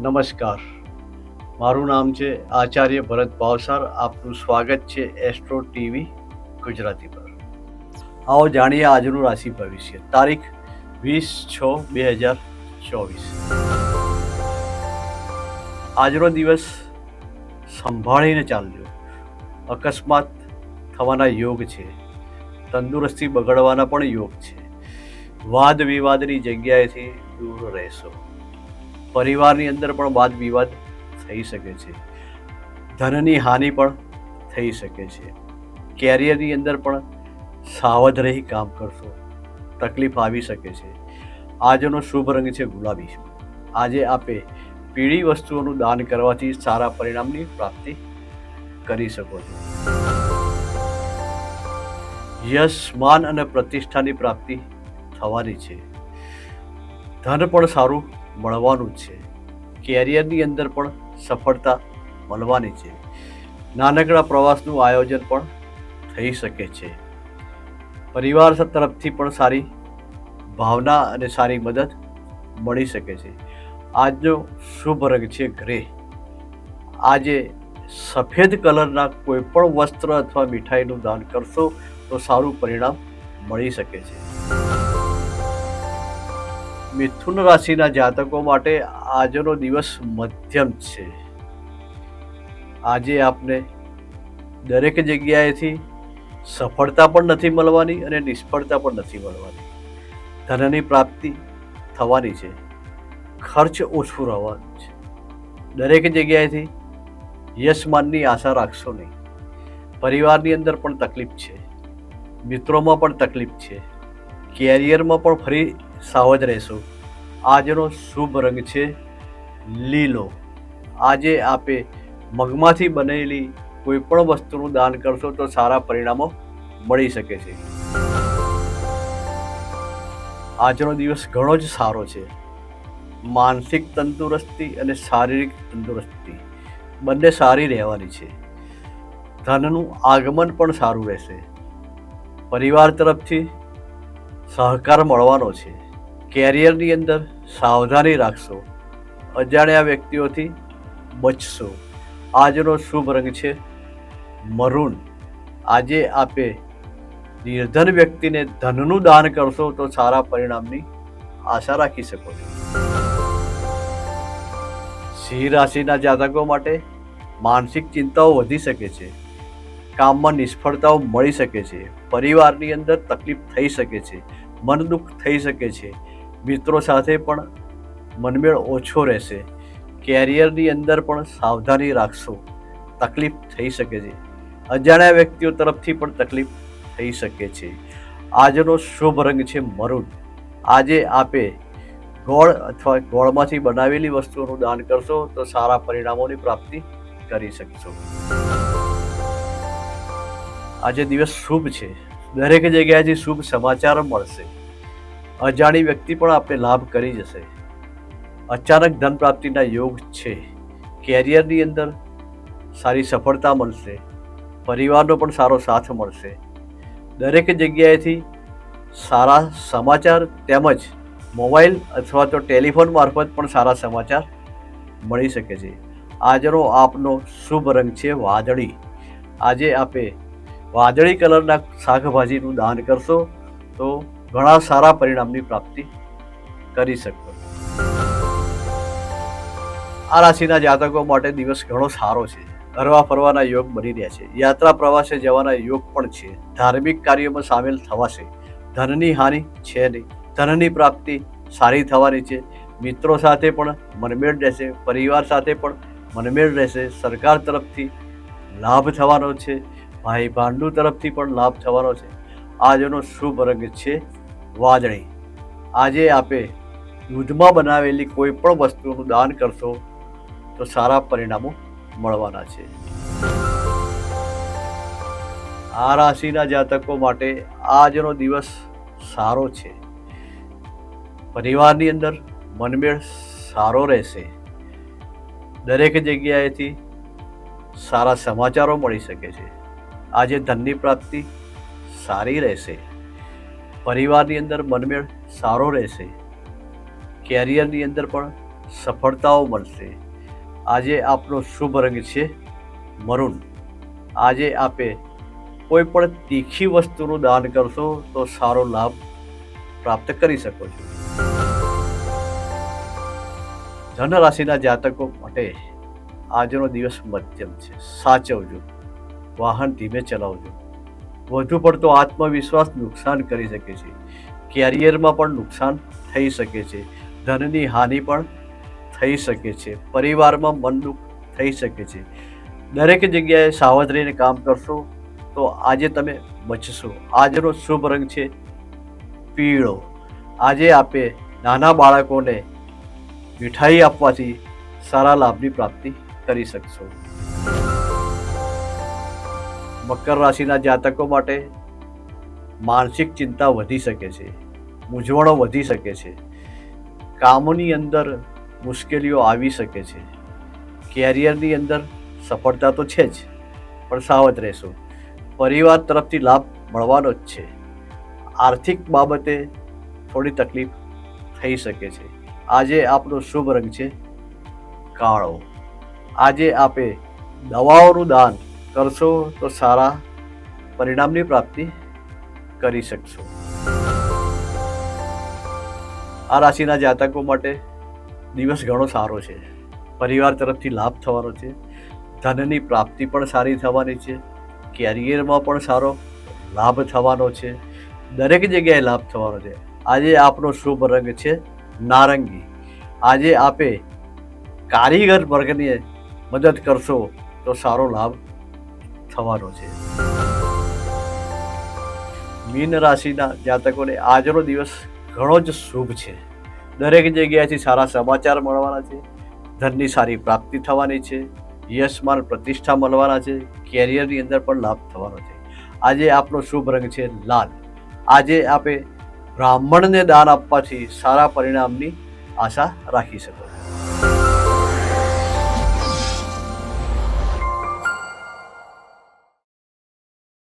નમસ્કાર. મારું નામ છે આચાર્ય ભરત ભાવસાર આપનું સ્વાગત છે એસ્ટ્રો ટીવી ગુજરાતી પર. આવો જાણીએ આજનું રાશિ ભવિષ્ય. તારીખ વીસ છ બે હજાર ચોવીસ. આજનો દિવસ સંભાળીને ચાલજો. અકસ્માત થવાના યોગ છે. તંદુરસ્તી બગડવાના પણ યોગ છે. વાદ વિવાદની જગ્યાએથી દૂર રહેશો. પરિવારની અંદર પણ વાદ વિવાદ થઈ શકે છે. ધનની હાનિ પણ થઈ શકે છે. કેરિયરની અંદર પણ સાવધ રહી કામ કરશો, તકલીફ આવી શકે છે. આજનો શુભ રંગ છે ગુલાબી આજે આપે પીળી વસ્તુઓનું દાન કરવાથી સારા પરિણામની પ્રાપ્તિ કરી શકો છો. યશ, માન અને પ્રતિષ્ઠાની પ્રાપ્તિ થવાની છે. ધન પણ સારું મળવાનું જ છે. કેરિયરની અંદર પણ સફળતા મળવાની છે. નાનકડા પ્રવાસનું આયોજન પણ થઈ શકે છે. પરિવાર તરફથી પણ સારી ભાવના અને સારી મદદ મળી શકે છે. આજનો શુભ રંગ છે ગ્રે. આજે સફેદ કલરના કોઈપણ વસ્ત્ર અથવા મીઠાઈનું દાન કરશો તો સારું પરિણામ મળી શકે છે. મિથુન રાશિના જાતકો માટે આજનો દિવસ મધ્યમ છે. આજે આપને દરેક જગ્યાએથી સફળતા પણ નથી મળવાની અને નિષ્ફળતા પણ નથી મળવાની. ધનની પ્રાપ્તિ થવાની છે. ખર્ચ ઓછું રહેવાનું છે. દરેક જગ્યાએથી યશમાનની આશા રાખશો નહીં. પરિવારની અંદર પણ તકલીફ છે. મિત્રોમાં પણ તકલીફ છે. કેરિયરમાં પણ ફરી સાવધ રહેશો. આજનો શુભ રંગ છે લીલો. આજે આપે મગમાંથી બનેલી કોઈ પણ વસ્તુનું દાન કરશો તો સારા પરિણામો મળી શકે છે. આજનો દિવસ ઘણો જ સારો છે. માનસિક તંદુરસ્તી અને શારીરિક તંદુરસ્તી બંને સારી રહેવાની છે. ધનનું આગમન પણ સારું રહેશે. પરિવાર તરફથી સહકાર મળવાનો છે. કેરિયરની અંદર સાવધાની રાખશો. અજાણ્યા વ્યક્તિઓથી બચશો. આજનો શુભ રંગ છે મરૂન. આજે આપે નિર્ધન વ્યક્તિને ધનનું દાન કરશો તો સારા પરિણામની આશા રાખી શકો છો. સિંહ રાશિના જાતકો માટે માનસિક ચિંતાઓ વધી શકે છે. કામમાં નિષ્ફળતાઓ મળી શકે છે. પરિવારની અંદર તકલીફ થઈ શકે છે. મન દુઃખ થઈ શકે છે. મિત્રો સાથે પણ મનમેળ ઓછો રહેશે. કેરિયરની અંદર પણ સાવધાની રાખશો. તકલીફ થઈ શકે છે. અજાણ્યા વ્યક્તિઓ તરફથી પણ તકલીફ થઈ શકે છે. આજનો શુભ રંગ છે મરૂન. આજે આપે ગોળ અથવા ગોળમાંથી બનાવેલી વસ્તુઓનું દાન કરશો તો સારા પરિણામોની પ્રાપ્તિ કરી શકશો. આજે દિવસ શુભ છે. દરેક જગ્યાએથી શુભ સમાચાર મળશે. અજાણી વ્યક્તિ પણ આપને લાભ કરી જશે. અચાનક ધન પ્રાપ્તિના યોગ છે. કેરિયરની અંદર સારી સફળતા મળશે. પરિવારનો પણ સારો સાથ મળશે. દરેક જગ્યાએથી સારા સમાચાર તેમજ મોબાઈલ અથવા તો ટેલિફોન મારફત પણ સારા સમાચાર મળી શકે છે. આજનો આપનો શુભ રંગ છે વાદળી. આજે આપે વાદળી કલરના શાકભાજીનું દાન કરશો તો ઘણા સારા પરિણામની પ્રાપ્તિ કરી શકશો આ રાશિના જાતકો માટે દિવસ ઘણો સારો છે. ફરવા ફરવાના યોગ બની રહ્યા છે. યાત્રા પ્રવાસે જવાના યોગ પણ છે. ધાર્મિક કાર્યોમાં સામેલ થવાશે. ધનની હાનિ છે નહીં. ધનની પ્રાપ્તિ સારી થવાની છે. મિત્રો સાથે પણ મનમેળ રહેશે. પરિવાર સાથે પણ મનમેળ રહેશે. સરકાર તરફથી લાભ થવાનો છે. ભાઈ ભાંડુ તરફથી પણ લાભ થવાનો છે. આજનો શુભ રંગ છે વાદળી. આજે આપે દૂધમાં બનાવેલી કોઈ પણ વસ્તુનું દાન કરશો, તો સારા પરિણામો મળવાના છે. આ રાશિના જાતકો માટે આજનો દિવસ સારો છે. પરિવારની અંદર મનમેળ સારો રહેશે. દરેક જગ્યાએથી સારા સમાચારો મળી શકે છે. આજે ધનની પ્રાપ્તિ સારી રહેશે. પરિવારની અંદર મનમેળ સારો રહેશે. કેરિયરની અંદર પણ સફળતાઓ મળશે. આજે આપનો શુભ રંગ છે મરૂન. આજે આપે કોઈ પણ તીખી વસ્તુનું દાન કરશો તો સારો લાભ પ્રાપ્ત કરી શકો છો. ધન રાશિના જાતકો માટે આજનો દિવસ મધ્યમ છે. સાચવજો. વાહન ધીમે ચલાવજો. વધુ પડતો આત્મવિશ્વાસ નુકસાન કરી શકે છે. કેરિયરમાં પણ નુકસાન થઈ શકે છે. ધનની હાનિ પણ થઈ શકે છે. પરિવારમાં મનદુખ થઈ શકે છે. દરેક જગ્યાએ સાવધ રહીને કામ કરશો તો આજે તમે બચશો. આજનો શુભ રંગ છે પીળો. આજે આપે નાના બાળકોને મીઠાઈ આપવાથી સારા લાભની પ્રાપ્તિ કરી શકશો. મકર રાશિના જાતકો માટે માનસિક ચિંતા વધી શકે છે, મૂંઝવણો વધી શકે છે, કામોની અંદર મુશ્કેલીઓ આવી શકે છે, કેરિયરની અંદર સફળતા તો છે જ, પણ સાવધ રહેશો. પરિવાર તરફથી લાભ મળવાનો જ છે. આર્થિક બાબતે થોડી તકલીફ થઈ શકે છે. આજે આપનો શુભ રંગ છે, કાળો. આજે આપે દવાઓનું દાન કરશો તો સારા પરિણામની પ્રાપ્તિ કરી શકશો. આ રાશિના જાતકો માટે દિવસ ઘણો સારો છે. પરિવાર તરફથી લાભ થવાનો છે. ધનની પ્રાપ્તિ પણ સારી થવાની છે. કેરિયરમાં પણ સારો લાભ થવાનો છે. દરેક જગ્યાએ લાભ થવાનો છે. આજે આપનો શુભ રંગ છે નારંગી. આજે આપે કારીગર વર્ગને મદદ કરશો તો સારો લાભ થવાનો છે. મીન રાશિના જાતકોને આજનો દિવસ ઘણો જ શુભ છે. દરેક જગ્યાએથી સારા સમાચાર મળવાના છે. ધનની સારી પ્રાપ્તિ થવાની છે. યશમાન પ્રતિષ્ઠા મળવાના છે. કેરિયરની અંદર પણ લાભ થવાનો છે. આજે આપનો શુભ રંગ છે લાલ. આજે આપે બ્રાહ્મણને દાન આપવાથી સારા પરિણામની આશા રાખી શકો.